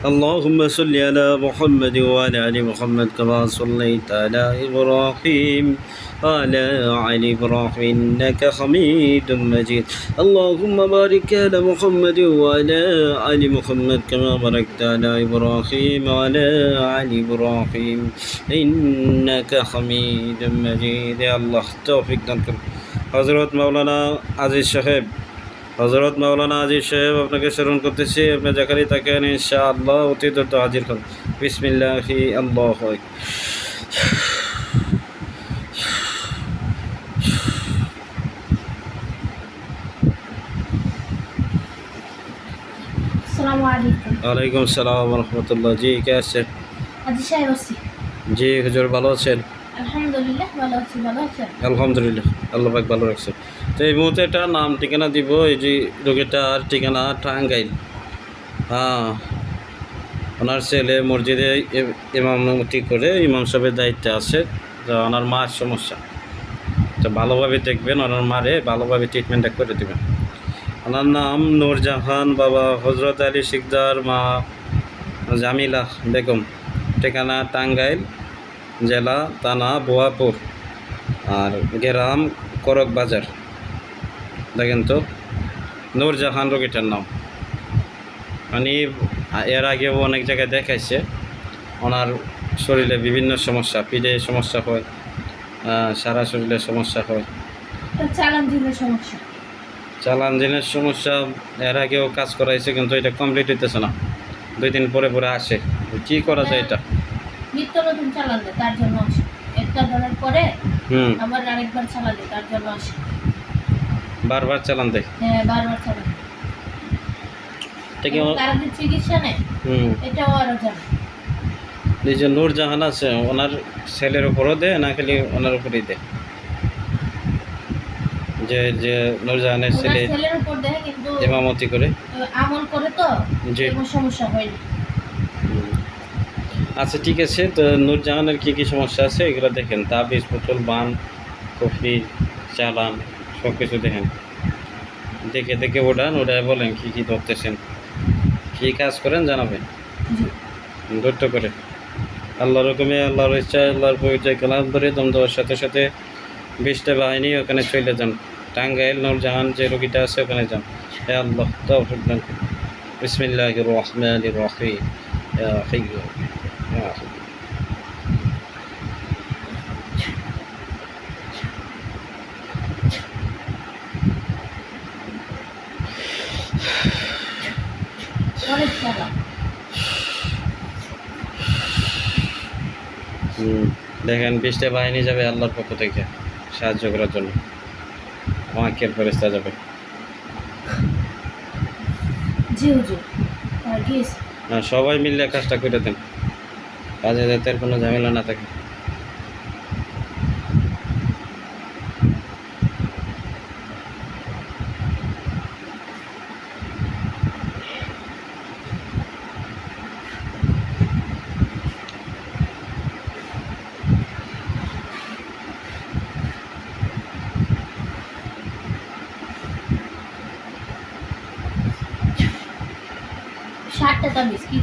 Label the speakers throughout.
Speaker 1: اللهم صل على محمد وعلى آل محمد كما صليت على إبراهيم وعلى آل إبراهيم إنك حميد مجيد. اللهم بارك على محمد وعلى آل محمد كما باركت على إبراهيم وعلى آل إبراهيم إنك حميد مجيد. يا الله توفيق دنكر حضرت مولانا عزيز شهاب হজরত মাওলানা আজিজ সাহেব আপনাকে স্মরণ করতেছি আপনি যেখানেই থাকেন ইনশা আল্লাহ অতি দ্রুত হাজির হন বিসমিল্লাহি আল্লাহ ওয়ালাইকুম সালাম রহমতুল্লাহ। জি কে আছেন? জি হুজুর ভালো আছেন?
Speaker 2: আলহামদুলিল্লাহ
Speaker 1: আলহামদুলিল্লাহ আল্লাহ পাক ভালো রাখছে তো এই মুহূর্তে একটা নাম ঠিকানা দিব, এই যে রোগীটার ঠিকানা টাঙ্গাইল। হ্যাঁ ওনার ছেলে মসজিদে ইম- ইমামতি করে ইমাম সাহেবের দায়িত্বে আছে, তো ওনার মার সমস্যা। তো ভালোভাবে দেখবেন, ওনার মারে ভালোভাবে ট্রিটমেন্টটা করে দেবেন। ওনার নাম নূরজাহান বাবা, হজরত আলী শিকদার মা, জামিলা বেগম। ঠিকানা টাঙ্গাইল, জেলা তানা বোয়াপুর। আর গ্রাম করক বাজার দেখেন তো নূরজাহান রোগীটার নাম। মানে এর আগেও অনেক জায়গায় দেখাইছে ওনার শরীরে বিভিন্ন সমস্যা পিঠে সমস্যা হয় সারা শরীরে সমস্যা হয়।
Speaker 2: চালান দিনের সমস্যা?
Speaker 1: চালান দিনের সমস্যা এর আগেও কাজ করাইছে কিন্তু এটা কমপ্লিট হইতেছে না। দুই দিন পরে পরে আসে। কি করা যায় এটা?
Speaker 2: নিত্য নতুন চালান দেয় তার জন্য আসে। একটা ধরার পরে
Speaker 1: হুম।
Speaker 2: আবার আরেকবার চালান দেয় তার জন্য আসে।
Speaker 1: বারবার চালান দেয়।
Speaker 2: হ্যাঁ বারবার চালান।
Speaker 1: এটা কি
Speaker 2: এবং যে চিকিৎসা নেয়
Speaker 1: হুম।
Speaker 2: এটাও আরও জানে।
Speaker 1: এই যে নূরজাহান আছে ওনার ছেলের উপরও দেয় না খালি ওনার উপরেই দেয়? যে যে নূরজাহানের ছেলে
Speaker 2: ছেলের উপর দেয় কিন্তু
Speaker 1: ইমামতি করে।
Speaker 2: আমল করে তো। কোনো সমস্যা হয়নি।
Speaker 1: আচ্ছা ঠিক আছে তো নূরজাহানের কী কী সমস্যা আছে এগুলো দেখেন। তাবিজ পুতুল বান কফি চালান। সব কিছু দেখেন। দেখে দেখে ওঠান ওটাই বলেন কী কী ধরতেছেন। কী কাজ করেন জানাবেন।
Speaker 2: জি।
Speaker 1: ধৈর্য করে আল্লাহর রকমে আল্লাহর ইচ্ছা আল্লাহর পরিচয় কালাম ধরে দম দেওয়ার সাথে সাথে বিশটা বাহিনী ওখানে চলে যান। টাঙ্গাইল নূরজাহান যে রোগীটা আছে ওখানে যান। হে আল্লাহ তৌফিক। বিসমিল্লাহির রহমানির রহিম। দেখেন বিশটা বাহিনী যাবে আল্লাহর পক্ষ থেকে সাহায্য করার জন্য। আমাকের ফেরেস্তা যাবে। না সবাই মিলে কাজটা করে দেন। কাজে যাতে কোনো ঝামেলা না থাকে।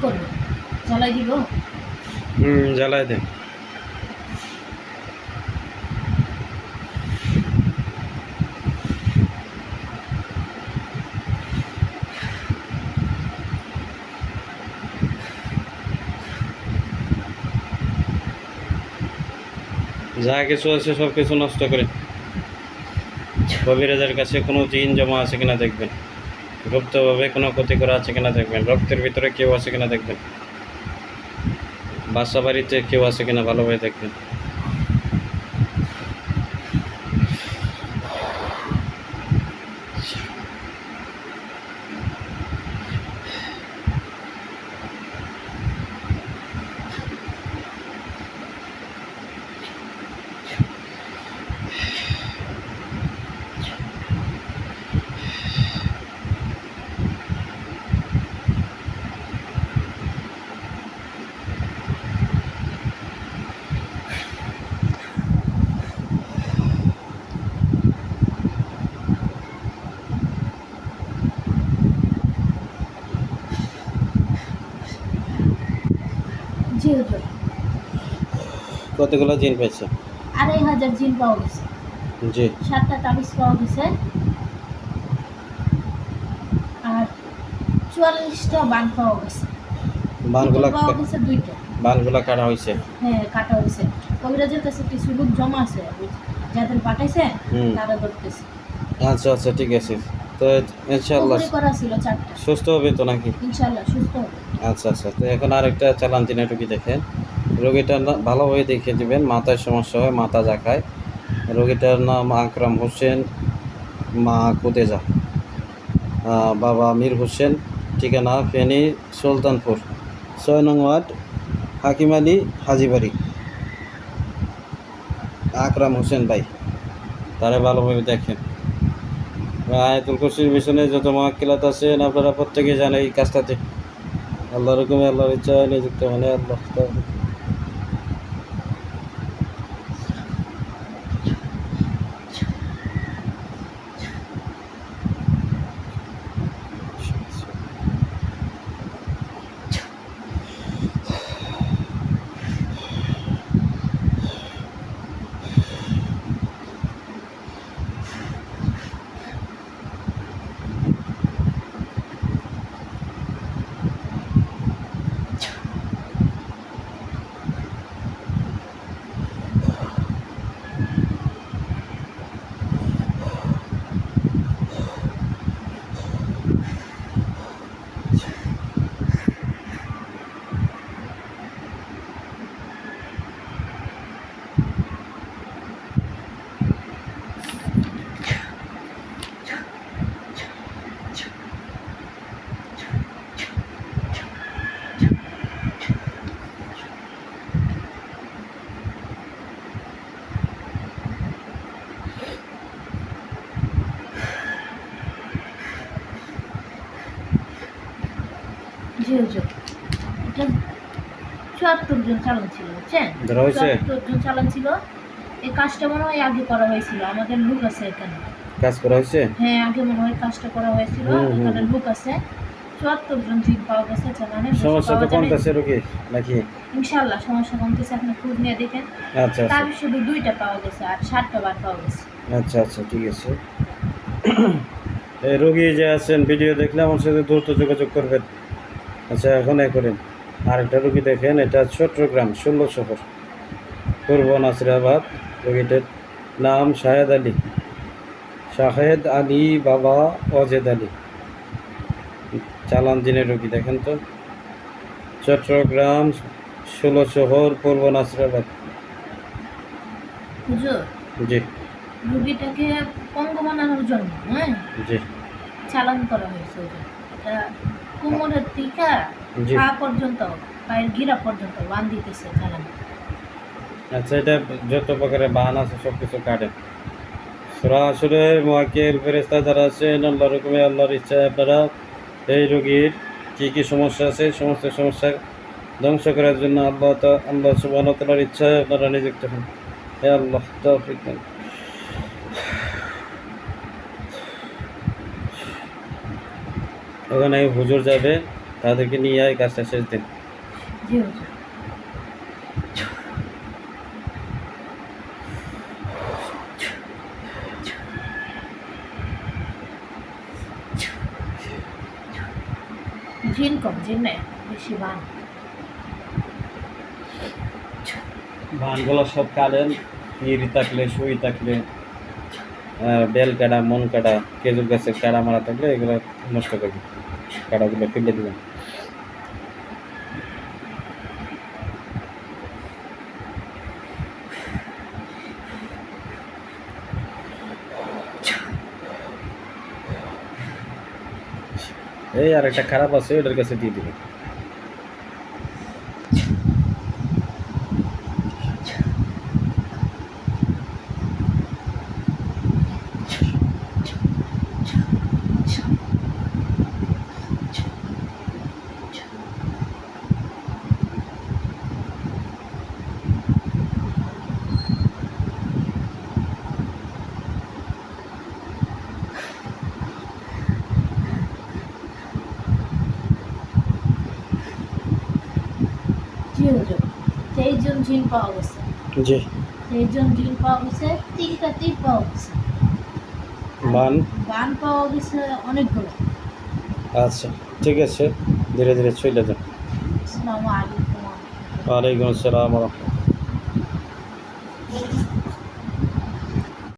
Speaker 2: করব? জ্বালাই দিব?
Speaker 1: হুম জ্বালায় দেন যা কিছু আছে সব কিছু নষ্ট করে। কবিরাজের কাছে কোনো জিন জমা আছে কিনা দেখবেন। গুপ্তভাবে কোনো ক্ষতি করা আছে কিনা দেখবেন। রক্তের ভিতরে কেউ আছে কিনা দেখবেন? বাসা বাড়িতে কেউ আছে কিনা ভালোভাবে দেখবেন। কতগুলো জিন পাইছে
Speaker 2: আড়াই হাজার জিন পাওয়া গেছে।
Speaker 1: জি।
Speaker 2: সাতটা তাবিজ পাওয়া গেছে। আর চুয়াল্লিশটা বান পাওয়া গেছে।
Speaker 1: বানগুলা
Speaker 2: পাওয়া গেছে দুইটা।
Speaker 1: বানগুলা কাটা হয়েছে?
Speaker 2: হ্যাঁ কাটা হয়েছে। কবিরাজের কাছে কিছু লোক জমা আছে যাদের পাঠাইছে তারা ধরতেছে।
Speaker 1: আচ্ছা আচ্ছা ঠিক আছে। তো
Speaker 2: চারটা।
Speaker 1: সুস্থ হবে তো নাকি? আচ্ছা আচ্ছা। তো এখন আরেকটা চালান তিনে টুকি দেখেন? রোগীটা ভালোভাবে দেখে দিবেন মাথায় সমস্যা হয় মাথা জাকায় রোগীটার নাম আকরাম হোসেন মা কুতেজা বাবা মীর হোসেন ঠিকানা ফেনী সুলতানপুর। ছয় নং ওয়ার্ড হাকিম আলী হাজিবাড়ি। আকরাম হোসেন ভাই তারা ভালোভাবে দেখেন। আয়াতুল কুরসির মিশনে যত মহাকিলাত আছেন আপনারা প্রত্যেকেই জানেন এই কাজটাতে। আল্লাহ রকমে আল্লাহর ইচ্ছা নিযুক্ত মানে আল্লাহ
Speaker 2: এটা চুয়াত্তর জন চালান ছিল বুঝছেন?
Speaker 1: ধরা
Speaker 2: চুয়াত্তর জন চালান ছিল। এই কাজটা মনে হয় আগে করা হয়েছিল আমাদের লোক আছে এখানে।
Speaker 1: কাজ করা হয়েছে?
Speaker 2: হ্যাঁ আগে মনে হয় কাজটা করা হয়েছিল এখানে লোক আছে। চুয়াত্তর জন পাওয়া গেছে
Speaker 1: সমস্যা তো কমতেছে রোগী নাকি?
Speaker 2: ইনশাল্লাহ সমস্যা কমতেছে আপনি খোঁজ নিয়ে দেখেন।
Speaker 1: আচ্ছা আচ্ছা।
Speaker 2: তার শুধু দুইটা পাওয়া গেছে আর ষাটটা বার পাওয়া গেছে।
Speaker 1: আচ্ছা আচ্ছা ঠিক আছে। রোগী যে আছেন ভিডিও দেখলে আমার সাথে দ্রুত যোগাযোগ করবেন। আচ্ছা এখন এ করেন। আরেকটা রুগী দেখেন এটা চট্টগ্রাম ষোলো শহর। পূর্ব নাসিরাবাদ রোগীটার নাম শাহেদ আলী। শাহেদ আলী বাবা অজেদ আলী। চালান দিনের রুগী দেখেন তো। চট্টগ্রাম ষোলো শহর পূর্ব নাসিরাবাদ। জি।
Speaker 2: রুগীটাকে পঙ্গু বানানোর জন্য হ্যাঁ?
Speaker 1: জি।
Speaker 2: চালান করা হয়েছে এটা কোমরের টিকা পা পর্যন্ত পায়ের গিরা পর্যন্ত বান দিতেছে চালান
Speaker 1: আচ্ছা এটা যত প্রকারের বাহান আছে সব কিছু কাটে সরাসরি মহাকের ফেরেস্তা যারা আছেন আল্লাহ রকমের আল্লাহর ইচ্ছায় আপনারা এই রোগীর কী কী সমস্যা আছে সমস্ত সমস্যা ধ্বংস করার জন্য আল্লাহ আল্লাহ সুবাহ ইচ্ছায় আপনারা নিযুক্ত হন। হে আল্লাহ তৌফিক ওখানে হুজুর যাবে তাদেরকে নিয়ে এই কাজটা শেষ দিন।
Speaker 2: জি জিন কম জিন নেই বেশি বান।
Speaker 1: সব কাটেন ইরি থাকলে সুই থাকলে। বেল কাটা মন কাটা খেজুর গাছের কাটা মারা থাকলে এগুলো নষ্ট করবে কাটাগুলো ফেলে দেবেন। এই আর একটা খারাপ আছে, ওটার কাছে দিয়ে দিবেন।
Speaker 2: তেইশ জন পাওয়া গেছে।
Speaker 1: জি।
Speaker 2: একজন জিন পাওয়া গেছে তিনটা তীর পাওয়া গেছে।
Speaker 1: বান?
Speaker 2: বান পাওয়া গেছে অনেকগুলো।
Speaker 1: আচ্ছা ঠিক আছে ধীরে ধীরে চলে যান।
Speaker 2: আসসালামু আলাইকুম।
Speaker 1: ওয়ালাইকুম আসসালাম রহমতুল্লাহ।